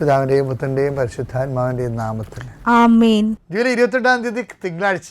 പിതാവിന്റെയും പുത്രന്റെയും പരിശുദ്ധാത്മാവിന്റെയും നാമത്തിൽ. ജൂലൈ ഇരുപത്തെട്ടാം തീയതി തിങ്കളാഴ്ച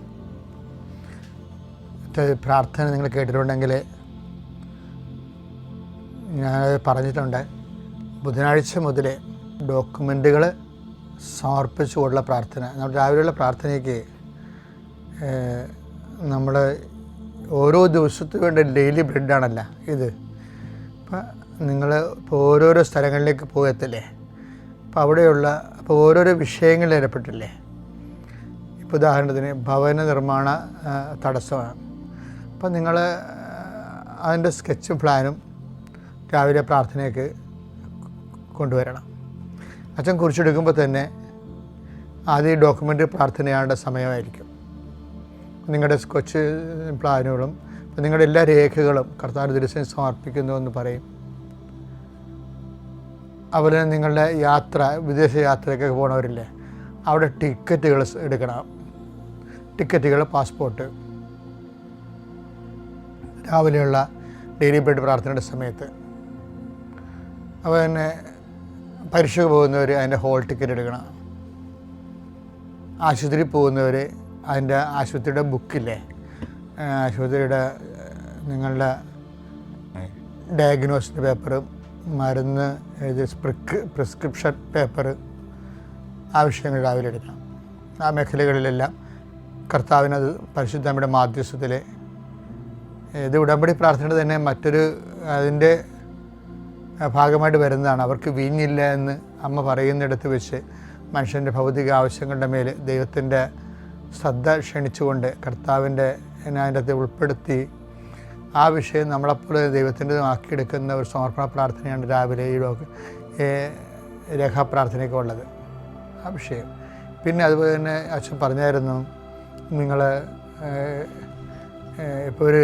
പ്രാർത്ഥന നിങ്ങൾ കേട്ടിട്ടുണ്ടെങ്കിൽ ഞാൻ പറഞ്ഞിട്ടുണ്ട്. ബുധനാഴ്ച മുതൽ ഡോക്യുമെന്റുകൾ സമർപ്പിച്ചുകൊണ്ടുള്ള പ്രാർത്ഥന. നമ്മൾ രാവിലെയുള്ള പ്രാർത്ഥനയ്ക്ക് നമ്മൾ ഓരോ ദിവസത്തു വേണ്ട ഡെയിലി ബ്രെഡാണല്ല ഇത്. അപ്പം നിങ്ങൾ ഇപ്പോൾ ഓരോരോ സ്ഥലങ്ങളിലേക്ക് പോകത്തില്ലേ? അപ്പോൾ അവിടെയുള്ള അപ്പോൾ ഓരോരോ വിഷയങ്ങളിൽ ഏർപ്പെട്ടില്ലേ ഇപ്പോൾ ഉദാഹരണത്തിന് ഭവന നിർമ്മാണ തടസ്സമാണ്. അപ്പം നിങ്ങൾ അതിന്റെ സ്കെച്ചും പ്ലാനും രാവിലെ പ്രാർത്ഥനയ്ക്ക് കൊണ്ടുവരണം. അച്ഛൻ കുറിച്ചെടുക്കുമ്പോൾ തന്നെ ആദ്യം ഡോക്യുമെന്റ് പ്രാർത്ഥനയാണ്ട സമയമായിരിക്കും. നിങ്ങളുടെ സ്കെച്ച് പ്ലാനുകളും നിങ്ങളുടെ എല്ലാ രേഖകളും കർത്താർ ദിവസം സമർപ്പിക്കുന്നു എന്ന് പറയും. അതുപോലെ തന്നെ നിങ്ങളുടെ യാത്ര വിദേശ യാത്രയ്ക്കൊക്കെ പോണവരില്ലേ അവിടെ ടിക്കറ്റുകൾ എടുക്കണം. ടിക്കറ്റുകൾ പാസ്പോർട്ട്. രാവിലെയുള്ള ഡെയിലി ബ്രെഡ് പ്രാർത്ഥനയുടെ സമയത്ത് അപ്പോൾ തന്നെ പരീക്ഷയ്ക്ക് പോകുന്നവർ അതിന്റെ ഹോൾ ടിക്കറ്റ് എടുക്കണം. ആശുപത്രിയിൽ പോകുന്നവർ അതിന്റെ ആശുപത്രിയുടെ ബുക്കില്ലേ? ആശുപത്രിയുടെ നിങ്ങളുടെ ഡയഗ്നോസിന്റെ പേപ്പർ മരുന്ന് എഴുതിയ പ്രിക് പ്രിസ്ക്രിപ്ഷൻ പേപ്പർ ആവശ്യങ്ങൾ രാവിലെ എടുക്കണം. ആ മേഖലകളിലെല്ലാം കർത്താവിനത് പരിശുദ്ധമ്മയുടെ മാധ്യസ്ഥത്തിൽ ഇത് ഉടമ്പടി പ്രാർത്ഥന തന്നെ മറ്റൊരു അതിന്റെ ഭാഗമായിട്ട് വരുന്നതാണ്. അവർക്ക് വീഞ്ഞില്ല എന്ന് അമ്മ പറയുന്നിടത്ത് വെച്ച് മനുഷ്യന്റെ ഭൗതിക ആവശ്യങ്ങളുടെ മേൽ ദൈവത്തിന്റെ ശ്രദ്ധ ക്ഷണിച്ചുകൊണ്ട് കർത്താവിന്റെ അതിന്റെ അകത്ത് ഉൾപ്പെടുത്തി ആ വിഷയം നമ്മളെപ്പോലെ ദൈവത്തിന്റെ ആക്കിയെടുക്കുന്ന ഒരു സമർപ്പണ പ്രാർത്ഥനയാണ് രാവിലെ ഈ ലോക രേഖാപ്രാർത്ഥനയൊക്കെ ഉള്ളത്. ആ വിഷയം. പിന്നെ അതുപോലെ തന്നെ അച്ഛൻ പറഞ്ഞായിരുന്നു നിങ്ങൾ ഇപ്പോൾ ഒരു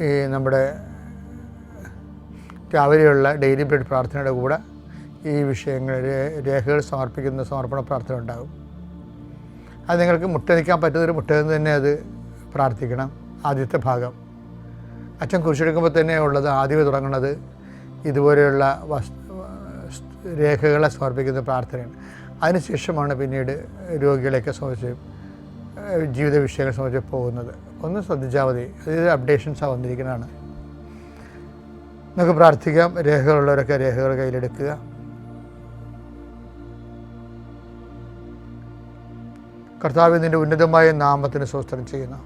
ഈ നമ്മുടെ രാവിലെയുള്ള ഡെയിലി ബ്രെഡ് പ്രാർത്ഥനയുടെ കൂടെ ഈ വിഷയങ്ങൾ രേഖകൾ സമർപ്പിക്കുന്ന സമർപ്പണ പ്രാർത്ഥന ഉണ്ടാകും. അത് നിങ്ങൾക്ക് മുട്ടനിക്കാൻ പറ്റുന്നൊരു മുട്ടയെന്ന് തന്നെ അത് പ്രാർത്ഥിക്കണം. ആദ്യത്തെ ഭാഗം. അച്ഛൻ കുറിച്ചെടുക്കുമ്പോൾ തന്നെ ഉള്ളത് ആദ്യമേ തുടങ്ങുന്നത് ഇതുപോലെയുള്ള രേഖകളെ സമർപ്പിക്കുന്ന പ്രാർത്ഥനയാണ്. അതിനുശേഷമാണ് പിന്നീട് രോഗികളെയൊക്കെ ഏഹ് ജീവിത വിഷയങ്ങൾ സംബന്ധിച്ച് പോകുന്നത്. ഒന്ന് ശ്രദ്ധിച്ചാൽ മതി. അതായത് അപ്ഡേഷൻസാണ് വന്നിരിക്കുന്നതാണ്. നമുക്ക് പ്രാർത്ഥിക്കാം. രേഖകളുള്ളവരൊക്കെ രേഖകൾ കയ്യിലെടുക്കുക. കർത്താവ് ഉന്നതമായ നാമത്തിന് സ്വസ്ത്രം ചെയ്യുന്നു.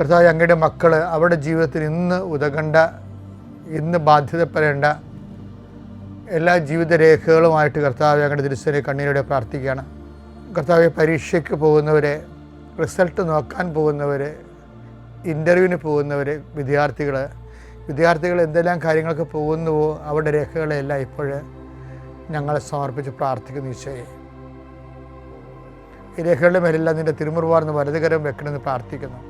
കർത്താവ് അങ്ങയുടെ മക്കൾ അവരുടെ ജീവിതത്തിൽ ഇന്ന് ഉതകണ്ട ഇന്ന് ബാധ്യതപ്പെടേണ്ട എല്ലാ ജീവിത രേഖകളുമായിട്ട് കർത്താവ് ഞങ്ങളുടെ തിരുസനെ കണ്ണീരോടെ പ്രാർത്ഥിക്കുകയാണ്. കർത്താവ് പരീക്ഷയ്ക്ക് പോകുന്നവരെ റിസൾട്ട് നോക്കാൻ പോകുന്നവർ ഇന്റർവ്യൂവിന് പോകുന്നവർ വിദ്യാർത്ഥികൾ വിദ്യാർത്ഥികൾ എന്തെല്ലാം കാര്യങ്ങൾക്ക് പോകുന്നുവോ അവരുടെ രേഖകളെല്ലാം ഇപ്പോൾ ഞങ്ങളെ സമർപ്പിച്ച് പ്രാർത്ഥിക്കുന്നു ഈശോയെ. ഈ രേഖകളുടെ മേലെല്ലാം നിന്റെ തിരുമുറുവാർന്ന് വലതുകരം വെക്കണമെന്ന് പ്രാർത്ഥിക്കുന്നു.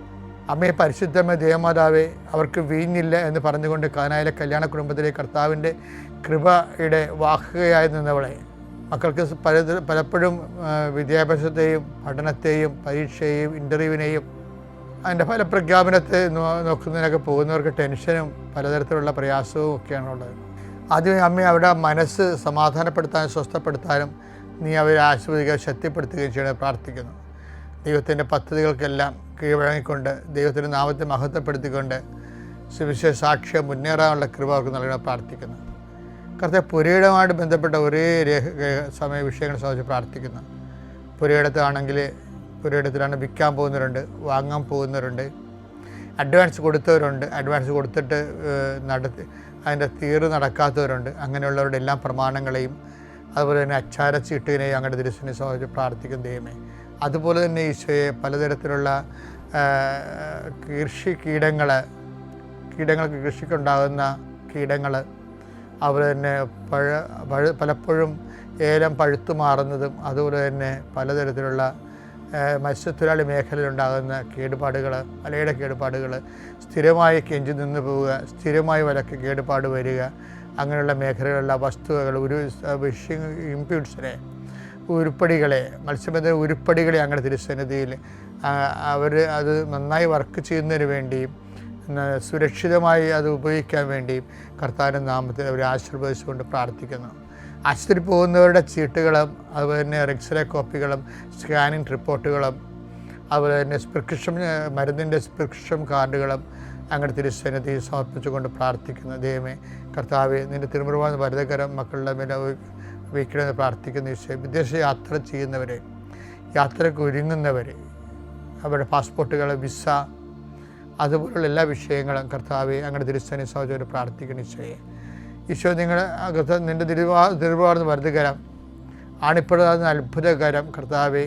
അമ്മയെ പരിശുദ്ധമേ ദേവമാതാവേ അവർക്ക് വീഞ്ഞില്ല എന്ന് പറഞ്ഞുകൊണ്ട് കാനായിലെ കല്യാണ കുടുംബത്തിലെ കർത്താവിന്റെ കൃപയുടെ വാഹകയായി നിന്നവളെ മക്കൾക്ക് പല പലപ്പോഴും വിദ്യാഭ്യാസത്തെയും പഠനത്തെയും പരീക്ഷയെയും ഇന്റർവ്യൂവിനെയും അതിന്റെ ഫലപ്രഖ്യാപനത്തെ നോക്കുന്നതിനൊക്കെ പോകുന്നവർക്ക് ടെൻഷനും പലതരത്തിലുള്ള പ്രയാസവും ഒക്കെയാണുള്ളത്. ആദ്യം അമ്മ അവിടെ മനസ്സ് സമാധാനപ്പെടുത്താനും സ്വസ്ഥപ്പെടുത്താനും നീ അവരെ ആശ്വദിക്കുക ശക്തിപ്പെടുത്തുകയും ചെയ്യണമെന്ന് പ്രാർത്ഥിക്കുന്നു. ദൈവത്തിന്റെ പദ്ധതികൾക്കെല്ലാം കീഴ്വഴങ്ങിക്കൊണ്ട് ദൈവത്തിന്റെ നാമത്തെ മഹത്വപ്പെടുത്തിക്കൊണ്ട് സുവിശേഷ സാക്ഷ്യം മുന്നേറാനുള്ള കൃപ അവർക്ക് നൽകണം പ്രാർത്ഥിക്കുന്നു. കർത്താവ് പുരയിടമായിട്ട് ബന്ധപ്പെട്ട ഒരേ രേഖ സമയ വിഷയങ്ങൾ സംബന്ധിച്ച് പ്രാർത്ഥിക്കുന്നു. പുരയിടത്താണെങ്കിൽ പുരയിടത്തിലാണ് വിൽക്കാൻ പോകുന്നവരുണ്ട് വാങ്ങാൻ പോകുന്നവരുണ്ട് അഡ്വാൻസ് കൊടുത്തവരുണ്ട് അഡ്വാൻസ് കൊടുത്തിട്ട് നടത്തി അതിന്റെ തീർ നടക്കാത്തവരുണ്ട് അങ്ങനെയുള്ളവരുടെ എല്ലാ പ്രമാണങ്ങളെയും അതുപോലെ തന്നെ അച്ചാര ചീട്ടിനെയും അങ്ങനെ ദൃശ്യനെ സംബന്ധിച്ച് പ്രാർത്ഥിക്കും ദൈവമേ. അതുപോലെ തന്നെ ഈശോയെ പലതരത്തിലുള്ള കൃഷി കീടങ്ങൾ കീടങ്ങൾക്ക് കൃഷിക്കുണ്ടാകുന്ന കീടങ്ങൾ അതുപോലെ തന്നെ പഴ പഴ പലപ്പോഴും ഏലം പഴുത്തു മാറുന്നതും അതുപോലെ തന്നെ പലതരത്തിലുള്ള മത്സ്യത്തൊഴിലാളി മേഖലയിലുണ്ടാകുന്ന കേടുപാടുകൾ വലയുടെ കേടുപാടുകൾ സ്ഥിരമായി കെഞ്ചി നിന്ന് പോവുക സ്ഥിരമായി വലക്ക് കേടുപാട് വരിക അങ്ങനെയുള്ള മേഖലകളിലുള്ള വസ്തുവകൾ ഒരു വിഷിങ് ഇമ്പ്യൂട്ട്സിനെ ഉരുപ്പടികളെ മത്സ്യബന്ധന ഉരുപ്പടികളെ അങ്ങനെ തിരുസന്നിധിയിൽ അവർ അത് നന്നായി വർക്ക് ചെയ്യുന്നതിന് വേണ്ടിയും സുരക്ഷിതമായി അത് ഉപയോഗിക്കാൻ വേണ്ടി കർത്താവിന്റെ നാമത്തിൽ അവർ ആശീർവദിച്ചുകൊണ്ട് പ്രാർത്ഥിക്കുന്നു. ആശുപത്രി പോകുന്നവരുടെ ചീട്ടുകളും അതുപോലെ തന്നെ എക്സ്റേ കോപ്പികളും സ്കാനിങ് റിപ്പോർട്ടുകളും അതുപോലെ തന്നെ പ്രിസ്ക്രിപ്ഷൻ മരുന്നിന്റെ പ്രിസ്ക്രിപ്ഷൻ കാർഡുകളും അങ്ങനെ തിരുസന്നിധി സമർപ്പിച്ചുകൊണ്ട് പ്രാർത്ഥിക്കുന്നു. ദൈവമേ കർത്താവ് നിന്റെ തിരുമുറുവാൻ വരുതകരം മക്കളുടെ മേലെ വയ്ക്കണമെന്ന് പ്രാർത്ഥിക്കുന്ന വിഷയം വിദേശ യാത്ര ചെയ്യുന്നവരെ യാത്രയ്ക്ക് ഒരുങ്ങുന്നവരെ അവരുടെ പാസ്പോർട്ടുകൾ വിസ അതുപോലുള്ള എല്ലാ വിഷയങ്ങളും കർത്താവെ അങ്ങനെ തിരുസ്ഥാനി സഹോദരൻ പ്രാർത്ഥിക്കണം ഈശോയെ. ഈശോ നിങ്ങൾ നിന്റെ തിരുവാ തിരുവാർന്ന് വർദ്ധകരം ആണിപ്പെടുന്ന അത്ഭുതകരം കർത്താവെ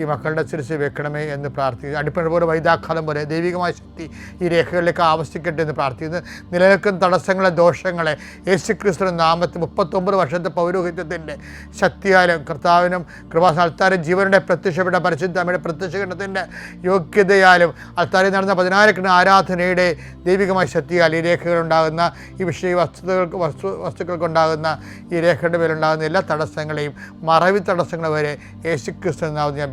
ഈ മക്കളുടെ ശിരസ് വെക്കണമേ എന്ന് പ്രാർത്ഥിക്കുന്നു. അടിപ്പണ പോലെ വൈദാഖാലം പോലെ ദൈവികമായ ശക്തി ഈ രേഖകളിലേക്ക് ആവശ്യിക്കട്ടെ എന്ന് പ്രാർത്ഥിക്കുന്നു. നിലനിൽക്കുന്ന തടസ്സങ്ങളെ ദോഷങ്ങളെ യേശു ക്രിസ്തു നാമത്തിൽ മുപ്പത്തൊമ്പത് വർഷത്തെ പൗരോഹിത്യത്തിന്റെ ശക്തിയാലും കർത്താവിനും കൃപാസ്ഥാനത്താരും ജീവനുടെ പ്രത്യക്ഷപ്പെട്ട പരിശുദ്ധ അമ്മയുടെ പ്രത്യക്ഷകരണത്തിന്റെ യോഗ്യതയാലും അൽത്താരിൽ നടന്ന പതിനായിരക്കണ ആരാധനയുടെ ദൈവികമായ ശക്തിയാൽ ഈ രേഖകളുണ്ടാകുന്ന ഈ വിഷയ വസ്തുതകൾക്ക് വസ്തു വസ്തുക്കൾക്കുണ്ടാകുന്ന ഈ രേഖയുടെ മേലുണ്ടാകുന്ന എല്ലാ തടസ്സങ്ങളെയും മറവി തടസ്സങ്ങളെ വരെ യേശു ക്രിസ്തു നാമത്തിൽ ഞാൻ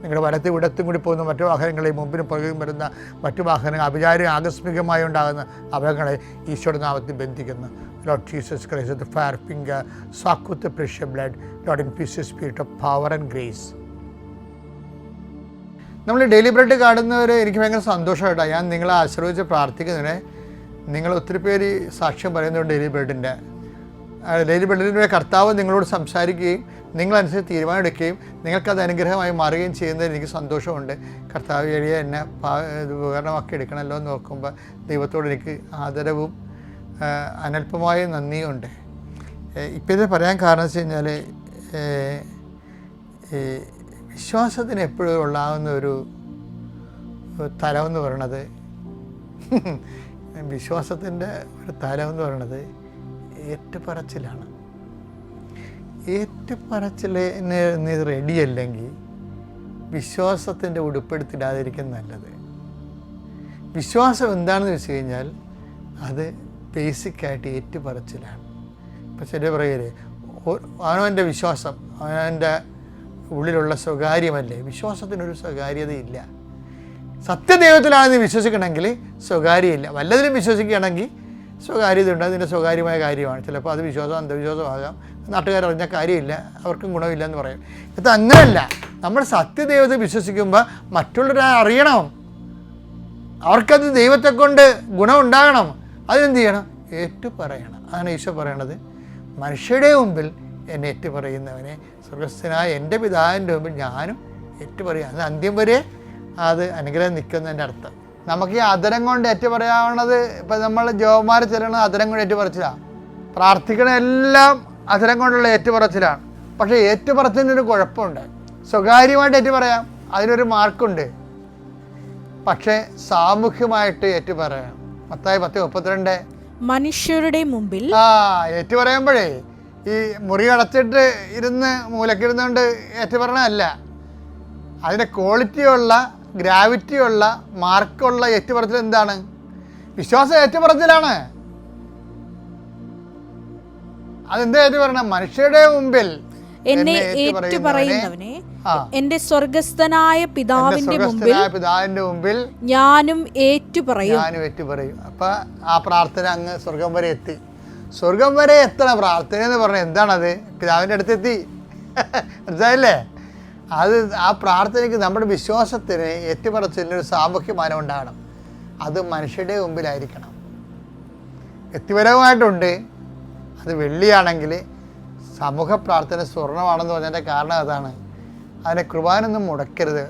നിങ്ങളുടെ വലത്തും ഇടത്തും കൂടി പോകുന്ന മറ്റു വാഹനങ്ങളെ മുമ്പിനും പുറകിലും വരുന്ന മറ്റു വാഹനങ്ങൾ അഭിചാരി ആകസ്മികമായി ഉണ്ടാകുന്ന അപകടങ്ങളെ ഈശോയുടെ നാമത്തിൽ ബന്ധിക്കുന്നു. Lord Jesus Christ the fire finger sacred precious blood Lord in peace spirit of power and grace നമ്മൾ ഡെയിലി ബ്രെഡ് കാണുന്നവർ എനിക്ക് ഭയങ്കര സന്തോഷമായിട്ടാണ് ഞാൻ നിങ്ങളെ ആശ്രയിച്ച് പ്രാർത്ഥിക്കുന്നതിനെ നിങ്ങൾ ഒത്തിരി പേര് സാക്ഷ്യം പറയുന്നുണ്ട് ഡെയിലി ബ്രെഡിന്റെ ഡെയിലി ബ്രെഡിന്റെ കർത്താവ് നിങ്ങളോട് സംസാരിക്കുകയും നിങ്ങളനുസരിച്ച് തീരുമാനം എടുക്കുകയും നിങ്ങൾക്കത് അനുഗ്രഹമായി മാറുകയും ചെയ്യുന്നതിൽ എനിക്ക് സന്തോഷമുണ്ട്. കർത്താവ് എളിയ എന്നെ ഉപകരണമാക്കി എടുക്കണമല്ലോ എന്ന് നോക്കുമ്പോൾ ദൈവത്തോട് എനിക്ക് ആദരവും അനല്പമായ നന്ദിയുണ്ട്. ഇപ്പം ഇത് പറയാൻ കാരണം വെച്ച് കഴിഞ്ഞാൽ വിശ്വാസത്തിന് എപ്പോഴും ഉള്ളാവുന്ന ഒരു തലമെന്ന് പറയണത് വിശ്വാസത്തിന്റെ ഒരു തലമെന്ന് പറയണത് ഏറ്റുപറച്ചിലാണ്. ഏറ്റുപറച്ചിലിന് നീ റെഡിയല്ലെങ്കിൽ വിശ്വാസത്തിന്റെ ഉടുപ്പെടുത്തിടാതിരിക്കും നല്ലത്. വിശ്വാസം എന്താണെന്ന് വെച്ച് കഴിഞ്ഞാൽ അത് ബേസിക്കായിട്ട് ഏറ്റുപറച്ചിലാണ്. ഇപ്പം ചില പറയലേ അവനവന്റെ വിശ്വാസം അവനവന്റെ ഉള്ളിലുള്ള സ്വകാര്യമല്ലേ? വിശ്വാസത്തിനൊരു സ്വകാര്യതയില്ല. സത്യദൈവത്തിലാണ് നീ വിശ്വസിക്കണമെങ്കിൽ സ്വകാര്യമില്ല. വല്ലതിലും വിശ്വസിക്കുകയാണെങ്കിൽ സ്വകാര്യതയുണ്ട് അതിന്റെ സ്വകാര്യമായ കാര്യമാണ്. ചിലപ്പോൾ അത് വിശ്വാസം അന്ധവിശ്വാസമാകാം. നാട്ടുകാരറിഞ്ഞ കാര്യമില്ല. അവർക്കും ഗുണമില്ല എന്ന് പറയും. ഇത് അങ്ങനെയല്ല നമ്മൾ സത്യദൈവത്തെ വിശ്വസിക്കുമ്പോൾ മറ്റുള്ളവരെ അറിയണം. അവർക്കത് ദൈവത്തെ കൊണ്ട് ഗുണമുണ്ടാകണം. അതിനെന്ത് ചെയ്യണം? ഏറ്റു പറയണം അതാണ് ഈശോ പറയണത്. മനുഷ്യരുടെ മുമ്പിൽ എന്നെ ഏറ്റു പറയുന്നവനെ സ്വർഗസ്ഥനായ എന്റെ പിതാവിന്റെ മുമ്പിൽ ഞാനും ഏറ്റു പറയാം അത് അന്ത്യം വരെ അത് അനുഗ്രഹം നിൽക്കുന്നതിന്റെ അർത്ഥം. നമുക്ക് ഈ അതരം കൊണ്ട് ഏറ്റു പറയാവുന്നത് ഇപ്പം നമ്മൾ ജോമാർ ചെല്ലണത് അതരം കൊണ്ട് ഏറ്റു പറച്ചിലാണ് പ്രാർത്ഥിക്കണ എല്ലാം അതരം കൊണ്ടുള്ള ഏറ്റുപറച്ചിലാണ്. പക്ഷേ ഒരു കുഴപ്പമുണ്ട്. സ്വകാര്യമായിട്ട് ഏറ്റു പറയാം അതിനൊരു മാർക്കുണ്ട്. പക്ഷേ സാമൂഹ്യമായിട്ട് ഏറ്റുപറയണം. മത്തായി പത്ത് മുപ്പത്തിരണ്ട്. മനുഷ്യരുടെ മുമ്പിൽ ആ ഏറ്റുപറയുമ്പോഴേ ഈ മുറി അടച്ചിട്ട് ഇരുന്ന് മൂലക്കിരുന്നുകൊണ്ട് ഏറ്റുപറയണമല്ല അതിന്റെ ക്വാളിറ്റിയുള്ള ഗ്രാവിറ്റിയുള്ള മാർക്കുള്ള ഏറ്റുപറച്ചിൽ എന്താണ്? വിശ്വാസം ഏറ്റുപറച്ചിലാണ്. അതെന്താ ഏറ്റുപറയണം? മനുഷ്യരുടെ മുമ്പിൽ എന്നെ ഏറ്റുപറയുന്നവനെ ആ. എന്റെ സ്വർഗസ്ഥനായ പിതാവിന്റെ മുമ്പിൽ പിതാവിന്റെ മുമ്പിൽ ഞാനും ഏറ്റുപറയും. ഞാനും ഏറ്റു പറയും അപ്പൊ ആ പ്രാർത്ഥന അങ്ങ് സ്വർഗം വരെ എത്തി. സ്വർഗം വരെ എത്തണ പ്രാർത്ഥന എന്ന് പറഞ്ഞാൽ എന്താണത്? പിതാവിന്റെ അടുത്ത് എത്തി മനസ്സിലായില്ലേ? അത് ആ പ്രാർത്ഥനയ്ക്ക് നമ്മുടെ വിശ്വാസത്തിന് ഒരു സാമൂഹ്യമാനം ഉണ്ടാകണം. അത് മനുഷ്യരുടെ മുമ്പിലായിരിക്കണം. വ്യക്തിപരമായിട്ടുണ്ട് അത് വെള്ളിയാണെങ്കിൽ സമൂഹ പ്രാർത്ഥന സ്വർണമാണെന്ന് പറഞ്ഞതിന്റെ കാരണം അതാണ്. അതിനെ കുർബാനൊന്നും മുടക്കരുത്.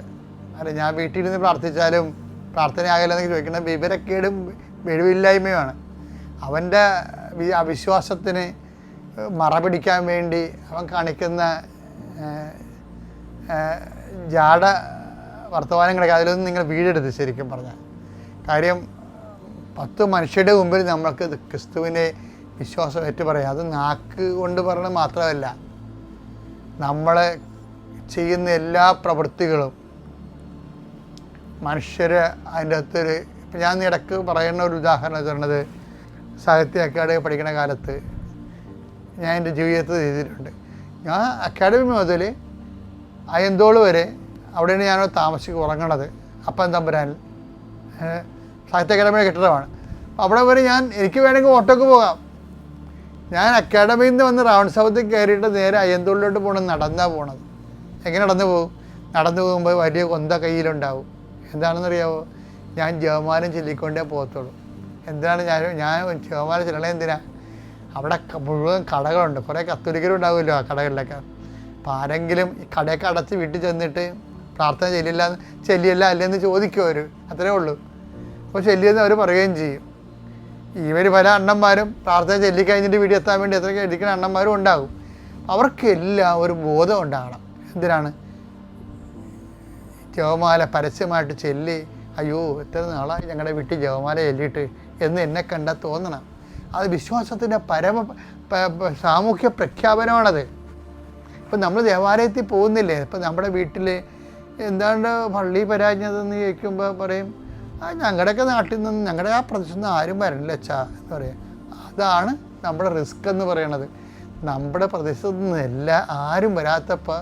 അല്ല ഞാൻ വീട്ടിലിരുന്ന് പ്രാർത്ഥിച്ചാലും പ്രാർത്ഥന പ്രാർത്ഥിച്ചാലും എന്നൊക്കെ ചോദിക്കുന്നത് വിവരക്കേടും വെളിവില്ലായ്മയുമാണ്. അവന്റെ അവിശ്വാസത്തിന് മറപിടിക്കാൻ വേണ്ടി അവൻ കാണിക്കുന്ന ജാട വർത്തമാനങ്ങളൊക്കെ അതിലൊന്നും നിങ്ങൾ വീടെടുത്ത് ശരിക്കും പറഞ്ഞാൽ. കാര്യം പത്ത് മനുഷ്യരുടെ മുമ്പിൽ നമ്മൾക്ക് ക്രിസ്തുവിനെ വിശ്വാസം ഏറ്റു പറയാം അത് നാക്ക് കൊണ്ട് പറയുന്നത് മാത്രമല്ല നമ്മൾ ചെയ്യുന്ന എല്ലാ പ്രവൃത്തികളും മനുഷ്യർ അതിന്റെ അകത്തൊരു ഇപ്പം ഞാൻ ഇടയ്ക്ക് പറയുന്ന ഒരു ഉദാഹരണം തരുന്നത് സാഹിത്യ അക്കാഡമി പഠിക്കുന്ന കാലത്ത് ഞാൻ എന്റെ ജീവിതത്തിൽ ചെയ്തിട്ടുണ്ട്. ഞാൻ അക്കാഡമി മുതൽ അയന്തോൾ വരെ അവിടെയാണ് ഞാൻ താമസിച്ച് ഉറങ്ങണത്. അപ്പം തമ്പുരാനിൽ. സാഹിത്യ അക്കാദമിയുടെ കെട്ടിടമാണ്. അവിടെ വരെ ഞാൻ എനിക്ക് വേണമെങ്കിൽ ഓട്ടോക്ക് പോകാം. ഞാൻ അക്കാഡമിയിൽ നിന്ന് വന്ന് റൗണ്ട് സൗത്തിൽ കയറിയിട്ട് നേരെ അയ്യന്തോളിലോട്ട് പോകണം നടന്നാണ് പോണത്. എങ്ങനെ നടന്നു പോകും? നടന്നു പോകുമ്പോൾ വലിയ കൊന്ത കയ്യിലുണ്ടാവും. എന്താണെന്നറിയാവോ? ഞാൻ ജവമാനം ചൊല്ലിക്കൊണ്ടേ പോകത്തുള്ളൂ. എന്താണ് ഞാൻ ഞാൻ ജവമാനം ചെല്ലണേ എന്തിനാ? അവിടെ മുഴുവൻ കടകളുണ്ട്. കുറേ കത്തോലിക്കരും ഉണ്ടാവുമല്ലോ ആ കടകളിലൊക്കെ. അപ്പോൾ ആരെങ്കിലും ഈ കടയൊക്കെ അടച്ച് വീട്ടിൽ ചെന്നിട്ട് പ്രാർത്ഥന ചെല്ലില്ല ചെല്ലിയല്ല അല്ലെന്ന് ചോദിക്കും അവർ അത്രേ ഉള്ളൂ. അപ്പോൾ ചെല്ലിയെന്ന് അവർ പറയുകയും ചെയ്യും. ഇവർ പല അണ്ണന്മാരും പ്രാർത്ഥന ചെല്ലിക്കഴിഞ്ഞിട്ട് വീട്ടിൽ എത്താൻ വേണ്ടി എത്ര എടുക്കുന്ന അണ്ണന്മാരും ഉണ്ടാകും. അവർക്കെല്ലാം ഒരു ബോധം ഉണ്ടാകണം. എന്തിനാണ്? ജവമാല പരസ്യമായിട്ട് ചെല്ലി അയ്യോ എത്ര നാളായി ഞങ്ങളുടെ വീട്ടിൽ ജവമാല ചെല്ലിയിട്ട് എന്ന് എന്നെ കണ്ടാൽ തോന്നണം. അത് വിശ്വാസത്തിന്റെ പരമ സാമൂഹ്യ പ്രഖ്യാപനമാണത്. ഇപ്പം നമ്മൾ ദേവാലയത്തിൽ പോകുന്നില്ലേ? ഇപ്പം നമ്മുടെ വീട്ടിൽ എന്താണ്ട് പള്ളി പരാജയതെന്ന് ചോദിക്കുമ്പോൾ പറയും ആ ഞങ്ങളുടെയൊക്കെ നാട്ടിൽ നിന്ന് ഞങ്ങളുടെ ആ പ്രദേശത്ത് നിന്ന് ആരും വരണില്ല അച്ഛാ എന്ന് പറയും. അതാണ് നമ്മുടെ റിസ്ക് എന്ന് പറയണത്. നമ്മുടെ പ്രദേശത്ത് നിന്ന് എല്ലാ ആരും വരാത്തപ്പോൾ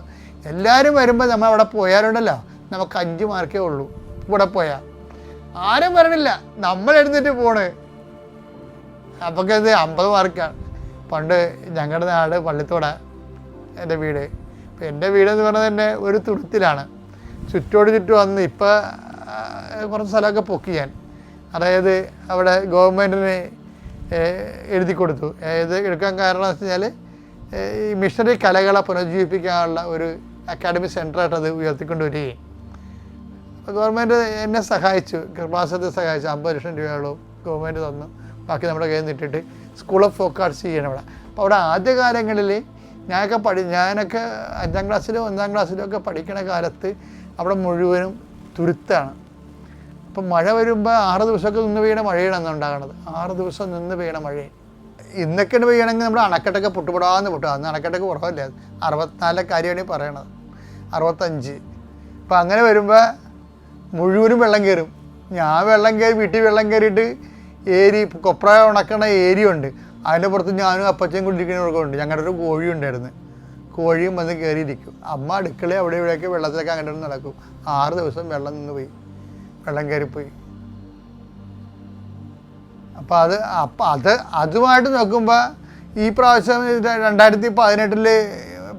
എല്ലാവരും വരുമ്പോൾ നമ്മൾ അവിടെ പോയാലുണ്ടല്ലോ. നമുക്ക് അഞ്ച് മാർക്കേ ഉള്ളൂ. ഇവിടെ പോയാൽ ആരും വരണില്ല. നമ്മൾ എഴുന്നേറ്റ് പോണ്. അത് അമ്പത് മാർക്കാണ്. പണ്ട് ഞങ്ങളുടെ നാട് പള്ളിത്തോട. എന്റെ വീട്. ഇപ്പം എന്റെ വീടെന്ന് പറഞ്ഞത് തന്നെ ഒരു തുരുത്തിലാണ് ചുറ്റോട് ചുറ്റും അന്ന് ഇപ്പം കുറച്ച് സ്ഥലമൊക്കെ പൊക്കി ഞാൻ. അതായത് അവിടെ ഗവൺമെന്റിന് എഴുതി കൊടുത്തു. ഇത് എടുക്കാൻ കാരണം എന്ന് വെച്ചാൽ ഈ മിഷണറി കലകളെ പുനരുജ്ജീവിപ്പിക്കാനുള്ള ഒരു അക്കാഡമിക് സെന്ററായിട്ട് അത് ഉയർത്തിക്കൊണ്ട് വരികയും ഗവൺമെന്റ് എന്നെ സഹായിച്ചു. കൃപാസത്തെ സഹായിച്ചു. അമ്പത് ലക്ഷം രൂപയോളം ഗവൺമെന്റ് തന്നു. ബാക്കി നമ്മുടെ കയ്യിൽ നിന്നിട്ടിട്ട് സ്കൂൾ ഓഫ് ഫോക്ക് ആർട്സ് ചെയ്യണം അവിടെ അപ്പോൾ അവിടെ ആദ്യകാലങ്ങളിൽ ഞാനൊക്കെ പഠി ഞാനൊക്കെ അഞ്ചാം ക്ലാസ്സിലോ ഒന്നാം ക്ലാസ്സിലോ ഒക്കെ പഠിക്കണ കാലത്ത് അവിടെ മുഴുവനും തുരുത്താണ്. അപ്പം മഴ വരുമ്പോൾ ആറ് ദിവസമൊക്കെ നിന്ന് പെയ്യണ മഴയാണ് അന്ന് ഉണ്ടാകണത്. ആറ് ദിവസം നിന്ന് പെയ്യണ മഴ. ഇന്നൊക്കെ പെയ്യണമെങ്കിൽ നമ്മുടെ അണക്കെട്ടൊക്കെ പൊട്ടുപെടാന്ന് പൊട്ടുക അന്ന് അണക്കെട്ടൊക്കെ കുറവല്ലേ? അറുപത്തിനാലിലെ കാര്യമാണ് ഈ പറയണത്. അറുപത്തഞ്ച്. അപ്പം അങ്ങനെ വരുമ്പോൾ മുഴുവനും വെള്ളം കയറും. ഞാൻ വെള്ളം കയറി വീട്ടിൽ വെള്ളം കയറിയിട്ട് ഏരി കൊപ്ര ഉണക്കണ ഏരിയ ഉണ്ട് അതിന്റെ പുറത്ത് ഞാനും അപ്പച്ചയും കൊണ്ടിരിക്കുന്നവർക്കും ഉണ്ട് ഞങ്ങളുടെ ഒരു കോഴി ഉണ്ടായിരുന്നു. കോഴിയും വന്ന് കയറിയിരിക്കും അമ്മ അടുക്കള അവിടെ ഇവിടെയൊക്കെ വെള്ളത്തിലൊക്കെ അങ്ങനെ നടക്കും. ആറ് ദിവസം വെള്ളം നിന്ന് പോയി. വെള്ളം കയറിപ്പോയി. അപ്പോൾ അത് അപ്പം അത് അതുമായിട്ട് നോക്കുമ്പോൾ ഈ പ്രാവശ്യം രണ്ടായിരത്തി പതിനെട്ടിൽ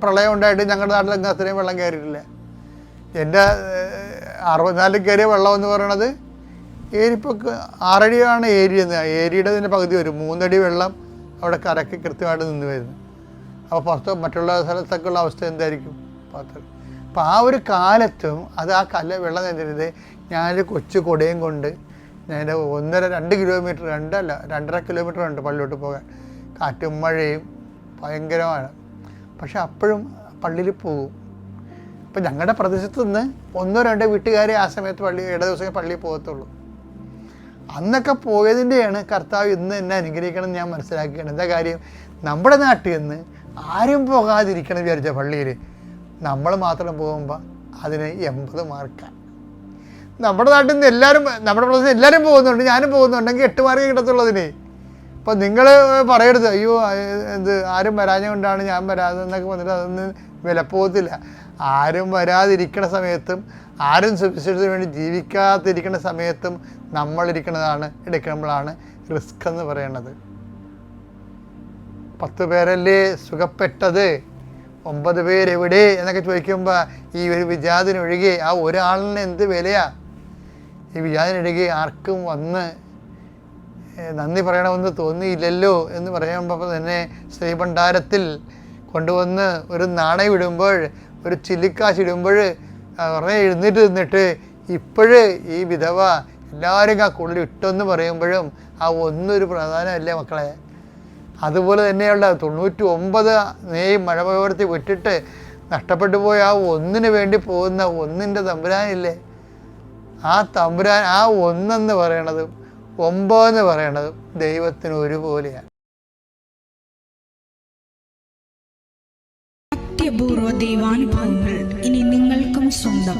പ്രളയം ഉണ്ടായിട്ട് ഞങ്ങളുടെ നാട്ടിലൊക്കെ അത്രയും വെള്ളം കയറിയിട്ടില്ല. എന്റെ അറുപത്തിനാലിൽ കയറിയ വെള്ളം എന്ന് പറയണത് ഏരിപ്പൊക്കെ ആറടിയാണ് ഏരിയെന്ന്. ഏരിയുടെ തന്നെ പകുതി വരും. മൂന്നടി വെള്ളം അവിടെ കരക്ക് കൃത്യമായിട്ട് നിന്ന് വരുന്നു അപ്പോൾ പുറത്ത് മറ്റുള്ള സ്ഥലത്തൊക്കെയുള്ള അവസ്ഥ എന്തായിരിക്കും? പുറത്ത് അപ്പോൾ ആ ഒരു കാലത്തും അത് ആ കല്ല വെള്ളം നിന്നിരുന്നത് ഞാനൊരു കൊച്ചു കൊടയും കൊണ്ട് ഞാൻ ഒന്നര രണ്ട് കിലോമീറ്റർ രണ്ടല്ല രണ്ടര കിലോമീറ്റർ ഉണ്ട് പള്ളിയോട്ട് പോകാൻ. കാറ്റും മഴയും ഭയങ്കരമാണ്. പക്ഷെ അപ്പോഴും പള്ളിയിൽ പോകും അപ്പം ഞങ്ങളുടെ പ്രദേശത്ത് നിന്ന് ഒന്നോ രണ്ടോ വീട്ടുകാരെ ആ സമയത്ത് പള്ളി ഇട പള്ളിയിൽ പോകത്തുള്ളൂ. അന്നൊക്കെ പോയതിന്റെയാണ് കർത്താവ് ഇന്ന് എന്നെ അനുഗ്രഹിക്കണം ഞാൻ മനസ്സിലാക്കുകയാണ് എന്താ കാര്യം? നമ്മുടെ നാട്ടിൽ നിന്ന് ആരും പോകാതിരിക്കണം വിചാരിച്ച പള്ളിയിൽ നമ്മൾ മാത്രം പോകുമ്പോൾ അതിന് എൺപത് മാർക്കാണ് നമ്മുടെ നാട്ടിൽ നിന്ന് എല്ലാവരും നമ്മുടെ പ്രദേശത്ത് എല്ലാവരും പോകുന്നുണ്ട്. ഞാനും പോകുന്നുണ്ടെങ്കിൽ എട്ട് മാർക്ക് കിട്ടത്തുള്ളതിന് അപ്പോൾ നിങ്ങൾ പറയരുത്. അയ്യോ എന്ത് ആരും വരാഞ്ഞുകൊണ്ടാണ് ഞാൻ വരാതെ എന്നൊക്കെ വന്നിട്ട് അതൊന്നും വിലപ്പോകത്തില്ല. ആരും വരാതിരിക്കണ സമയത്തും ആരും സുവിശേഷത്തിന് വേണ്ടി ജീവിക്കാതിരിക്കുന്ന സമയത്തും നമ്മളിരിക്കുന്നതാണ് എടുക്കുമ്പോഴാണ് റിസ്ക് എന്ന് പറയുന്നത് പത്ത് പേരല്ലേ സുഖപ്പെട്ടത്? ഒമ്പത് പേരെവിടെ എന്നൊക്കെ ചോദിക്കുമ്പോൾ ഈ ഒരു വിജാതിനൊഴികെ ആ ഒരാളിന് എന്ത് വിലയാ? ഈ വിജാതിനൊഴികെ ആർക്കും വന്ന് നന്ദി പറയണമെന്ന് തോന്നിയില്ലല്ലോ എന്ന് പറയുമ്പോൾ തന്നെ ശ്രീഭണ്ഡാരത്തിൽ കൊണ്ടുവന്ന് ഒരു നാണയം ഇടുമ്പോൾ ഒരു ചില്ലിക്കാശ് ഇടുമ്പോൾ കുറേ എഴുന്നേറ്റ് നിന്നിട്ട് ഇപ്പോഴേ ഈ വിധവ എല്ലാവരും ആ കൂടുതൽ ഇട്ടെന്ന് പറയുമ്പോഴും ആ ഒന്നൊരു പ്രധാനമല്ലേ മക്കളെ? അതുപോലെ തന്നെയുള്ള തൊണ്ണൂറ്റി ഒമ്പത് നെയ് മഴപകർത്തി വിട്ടിട്ട് നഷ്ടപ്പെട്ടു പോയ ആ ഒന്നിന് വേണ്ടി പോകുന്ന ഒന്നിന്റെ തമ്പുരാനില്ലേ? ആ തമ്പുരാൻ ആ ഒന്നെന്ന് പറയണതും ഒമ്പതെന്ന് പറയണതും ദൈവത്തിന് ഒരുപോലെയാണ് അത്യപൂർവ ദൈവാനുഭവങ്ങൾ ഇനി നിങ്ങൾക്കും സ്വന്തം.